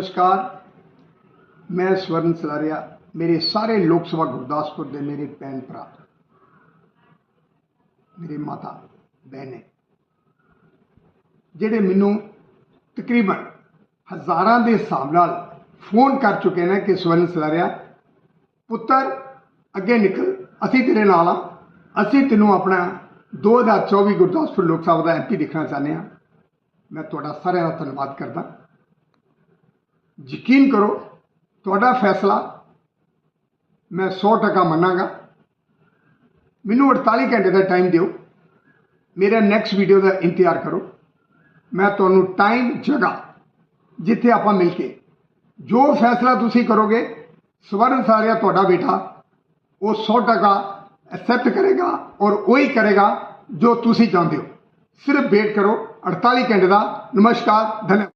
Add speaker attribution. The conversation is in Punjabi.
Speaker 1: ਨਮਸਕਾਰ। ਮੈਂ ਸਵਰਨ ਸਲਾਰੀਆ, ਮੇਰੇ ਸਾਰੇ ਲੋਕ ਸਭਾ ਗੁਰਦਾਸਪੁਰ ਦੇ ਮੇਰੇ ਭੈਣ ਭਰਾ, ਮੇਰੇ ਮਾਤਾ, ਬਹਿਨੇ ਜਿਹੜੇ ਮੈਨੂੰ ਤਕਰੀਬਨ ਹਜ਼ਾਰਾਂ ਦੇ ਹਿਸਾਬ ਨਾਲ ਫੋਨ ਕਰ ਚੁੱਕੇ ਨੇ ਕਿ ਸਵਰਨ ਸਲਾਰੀਆ, ਪੁੱਤਰ, ਅੱਗੇ ਨਿਕਲ, ਅਸੀਂ ਤੇਰੇ ਨਾਲ ਆ ਅਸੀਂ ਤੈਨੂੰ ਆਪਣਾ 2024 ਗੁਰਦਾਸਪੁਰ ਲੋਕ ਸਭਾ ਦਾ ਐਮਪੀ ਦੇਖਣਾ ਚਾਹੁੰਦੇ ਹਾਂ। ਮੈਂ ਤੁਹਾਡਾ ਸਾਰਿਆਂ ਦਾ ਧੰਨਵਾਦ ਕਰਦਾ। ਯਕੀਨ ਕਰੋ, ਤੁਹਾਡਾ ਫੈਸਲਾ ਮੈਂ 100% ਮੰਨਾਂਗਾ। ਮੈਨੂੰ 48 ਘੰਟੇ ਦਾ ਟਾਈਮ ਦਿਓ। ਮੇਰਾ ਨੈਕਸਟ ਵੀਡੀਓ ਦਾ ਇੰਤਜ਼ਾਰ ਕਰੋ। ਮੈਂ ਤੁਹਾਨੂੰ ਟਾਈਮ ਜਗ੍ਹਾ, ਜਿੱਥੇ ਆਪਾਂ ਮਿਲ ਕੇ ਜੋ ਫੈਸਲਾ ਤੁਸੀਂ ਕਰੋਗੇ, ਸਵਰਨ ਸਾਰਿਆ ਤੁਹਾਡਾ ਬੇਟਾ, ਉਹ 100% ਐਕਸੈਪਟ ਕਰੇਗਾ ਔਰ ਉਹੀ ਕਰੇਗਾ ਜੋ ਤੁਸੀਂ ਚਾਹੁੰਦੇ ਹੋ। ਸਿਰਫ ਵੇਟ ਕਰੋ। 48 ਘੰਟੇ ਦਾ ਨਮਸਕਾਰ, ਧੰਨਵਾਦ।